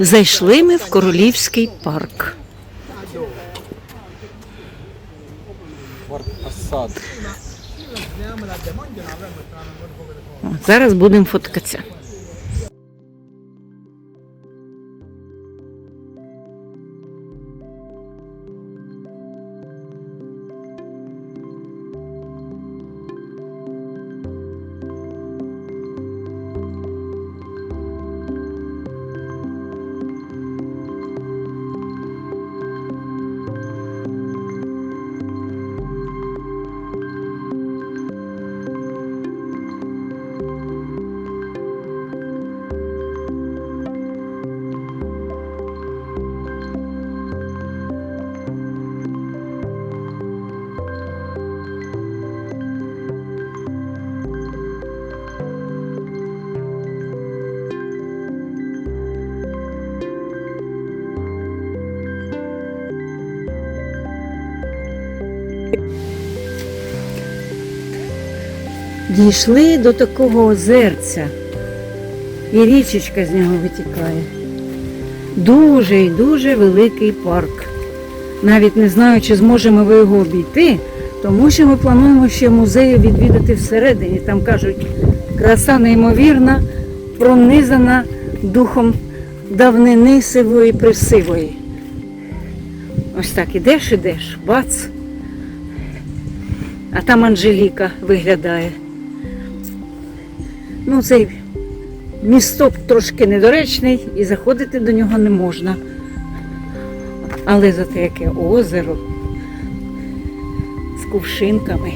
Зайшли ми в королівський парк. Зараз будемо фоткатися. Дійшли до такого озерця, і річечка з нього витікає. Дуже і дуже великий парк. Навіть не знаю, чи зможемо ви його обійти, тому що ми плануємо ще музею відвідати всередині. Там кажуть, краса неймовірна, пронизана духом давнини сивої присивої. Ось так ідеш, ідеш, бац. А там Анжеліка виглядає. Ну, цей місток трошки недоречний і заходити до нього не можна. Але зате яке озеро з кувшинками.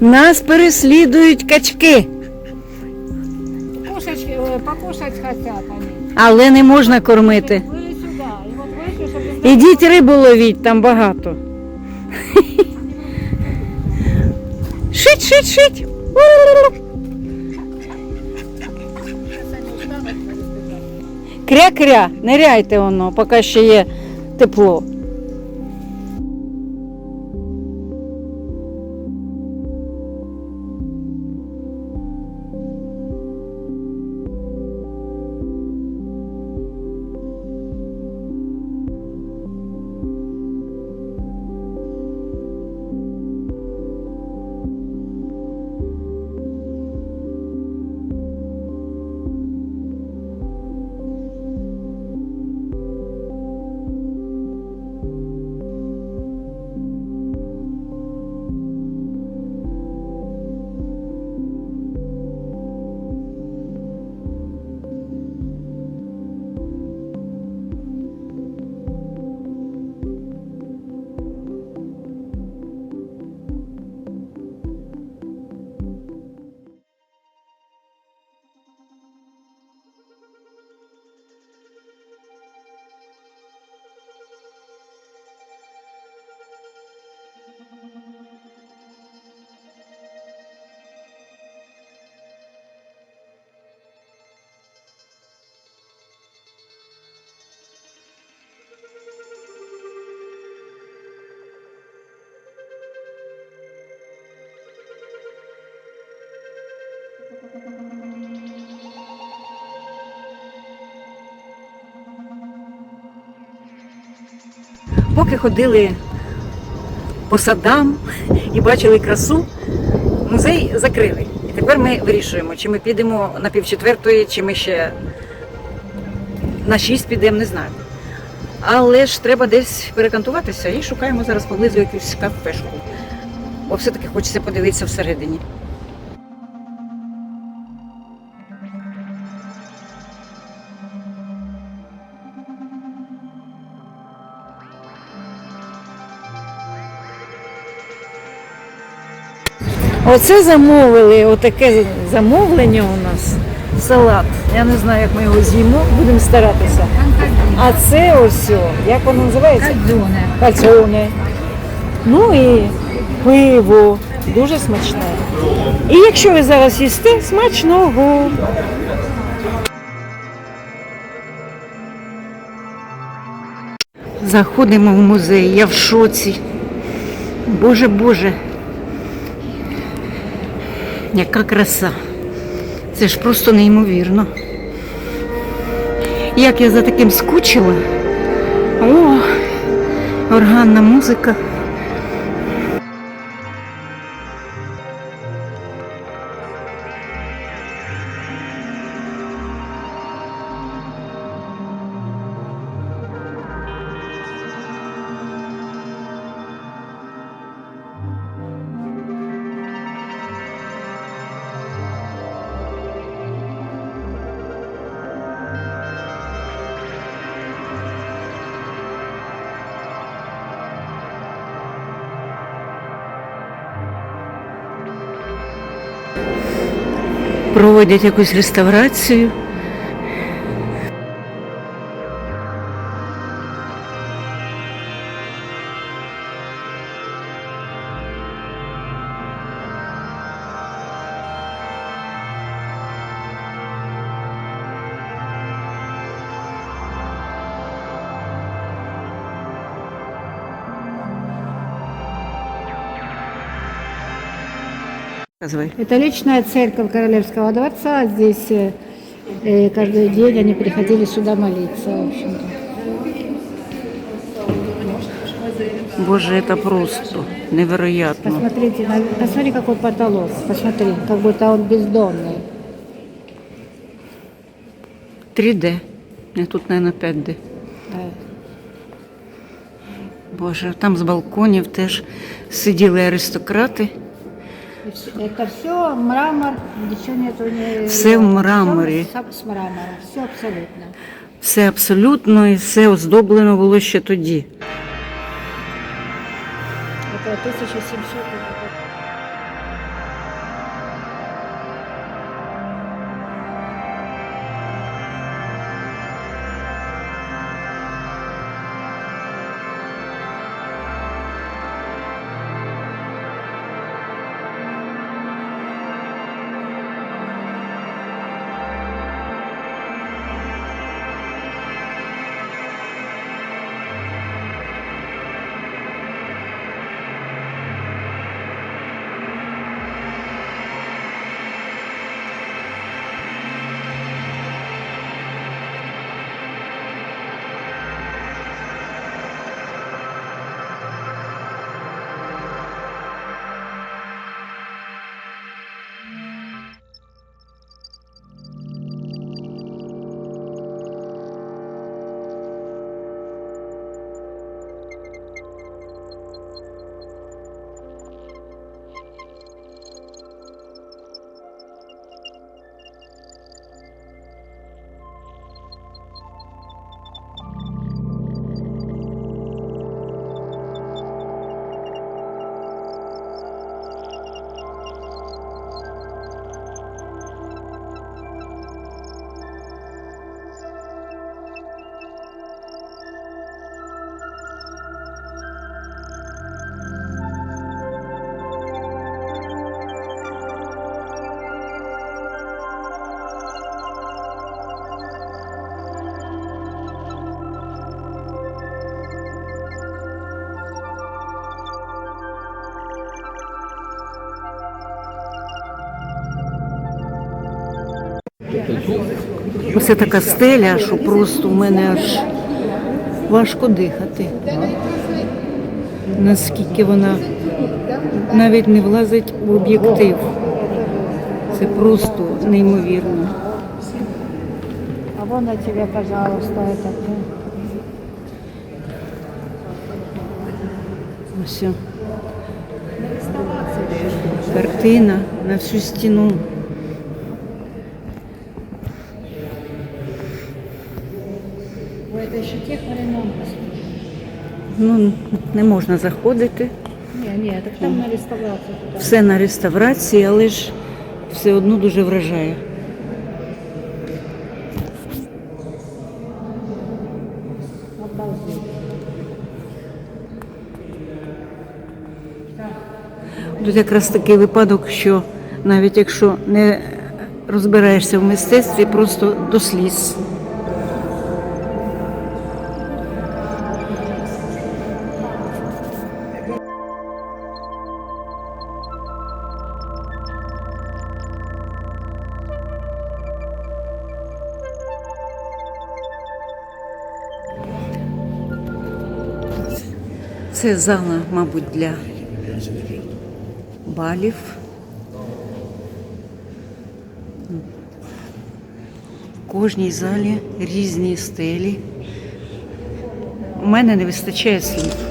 Нас переслідують качки, Кушать, э, покушать хотят они. але не можна кормити. Были сюда. И вот вышли, чтобы Ідіть рибу ловіть, там багато. Шить, шить, шить. Кря-кря, ниряйте воно, поки ще є тепло. Поки ходили по садам і бачили красу, музей закрили. І тепер ми вирішуємо, чи ми підемо на півчетвертої, чи ми ще на шість підемо, не знаю. Але ж треба десь перекантуватися і шукаємо зараз поблизу якусь кафешку. Бо все-таки хочеться подивитися всередині. Оце замовили, отаке замовлення у нас. Салат. Я не знаю, як ми його з'їмо, будемо старатися. А це ось, як воно називається? Кальдоне. Кальцони. Ну і пиво. Дуже смачне. І якщо ви зараз їсте, смачного. Заходимо в музей, я в шоці. Боже Боже. Яка краса. Це ж просто неймовірно. Як я за таким скучила. О, органна музика. Проводять якусь реставрацію. Показывай. Это личная церковь Королевского дворца. Здесь э, э, каждый день они приходили сюда молиться, в общем-то. Боже, это просто невероятно. Посмотрите, на- посмотри, какой потолок. Посмотри, как будто он бездонный. 3D. А тут, наверное, 5D. Да. Боже, там з балконів теж сиділи аристократи. И всё- Это все мрамор, ничего нету. Не, Все в мраморі. Все с, с мрамора, все абсолютно. Все абсолютно і все оздоблено було ще тоді. Это 1700. Оце така стеля, що просто в мене аж важко дихати. Наскільки вона навіть не влазить в об'єктив. Це просто неймовірно. А вон на тебе, пожалуйста, этот. э, Ось. Картина на всю стіну. Это еще тех. Ну, не можна заходити. Не, не, так там на реставрацию. Все на реставрації, але ж все одно дуже вражає. Тут якраз такий випадок, що навіть якщо не розбираєшся в мистецтві, просто до сліз. Це зала, мабуть, для балів. В кожній залі різні стелі. У мене не вистачає слів.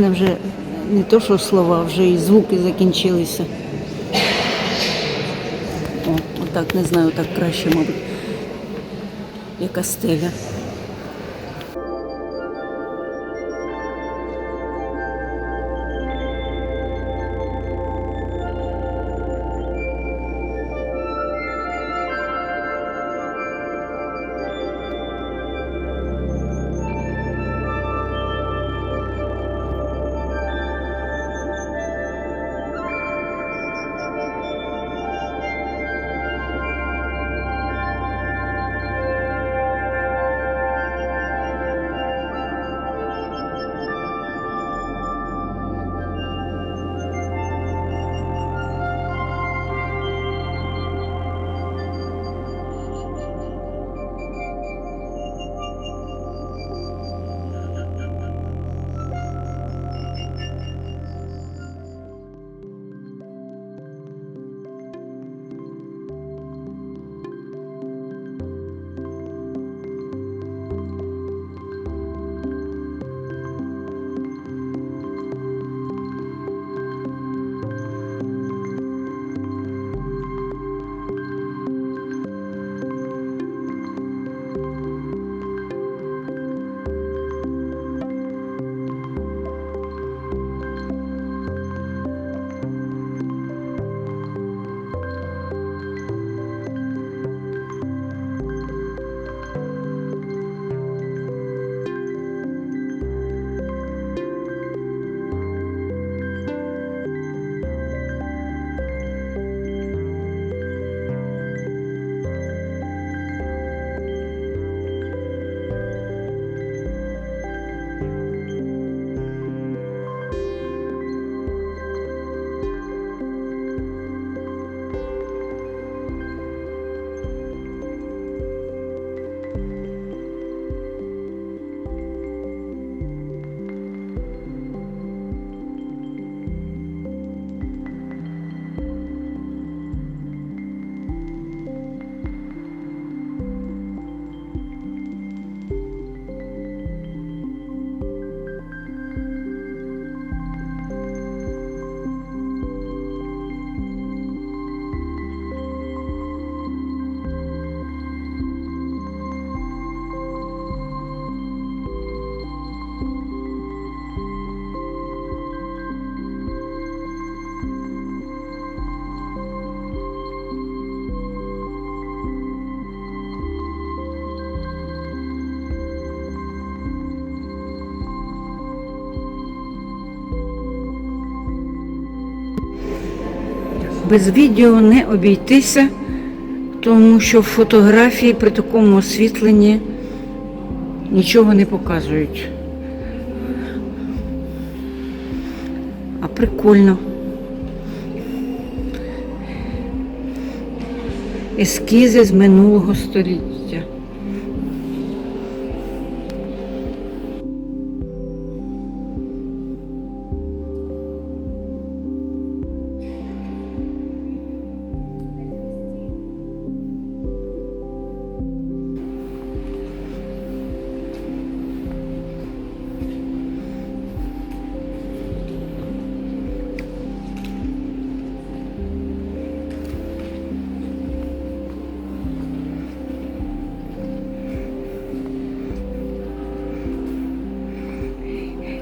Мене вже не то, що слова, вже і звуки закінчилися. О, отак, не знаю, так краще, мабуть. Яка стеля. Без відео не обійтися, тому що фотографії при такому освітленні нічого не показують. А прикольно. Ескізи з минулого століття.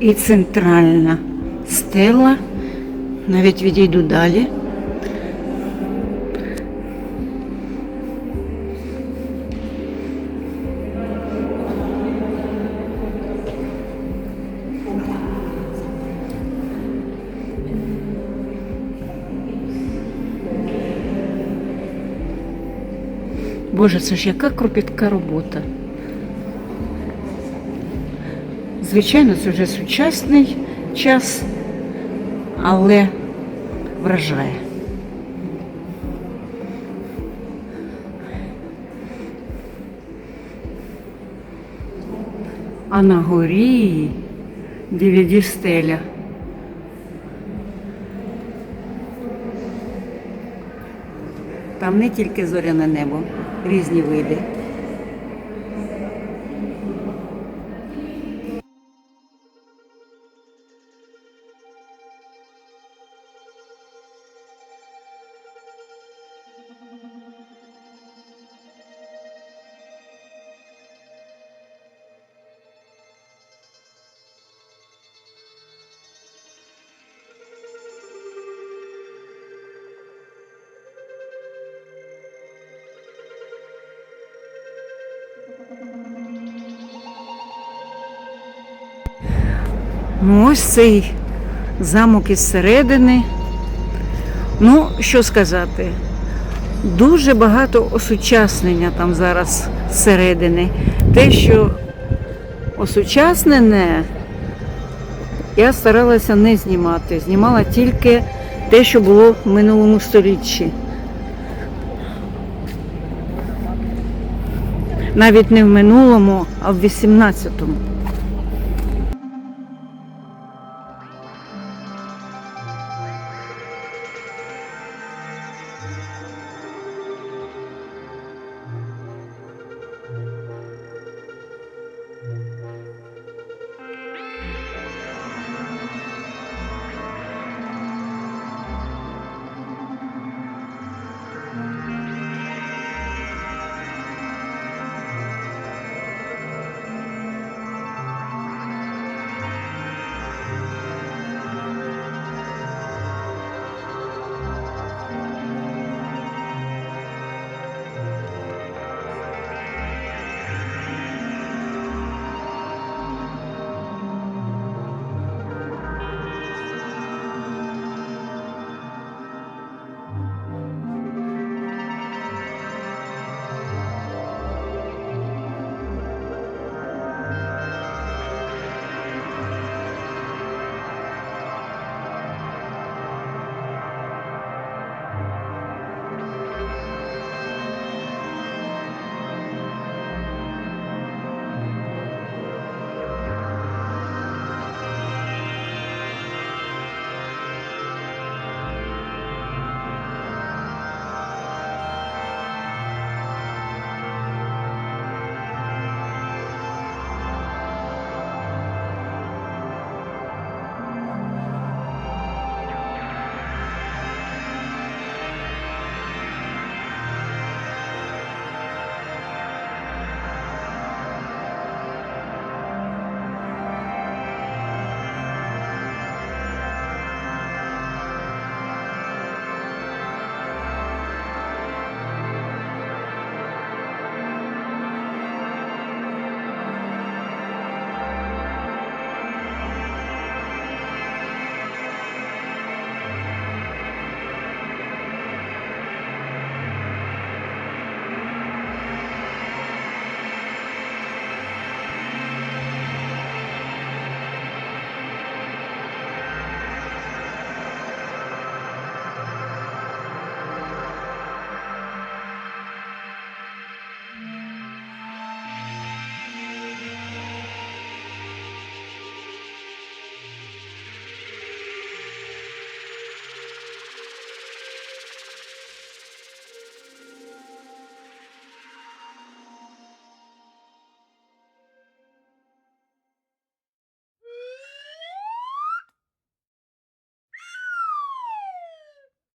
І центральна стела. Навіть відійду далі. Боже, це ж яка кропітка робота. Звичайно, це вже сучасний час, але вражає. А на горі DVD стеля. Там не тільки зоряне небо, різні види. Ну, ось цей замок із середини. Ну, що сказати, дуже багато осучаснення там зараз зсередини. Те, що осучаснене, я старалася не знімати. Знімала тільки те, що було в минулому столітті. Навіть не в минулому, а в 18-му.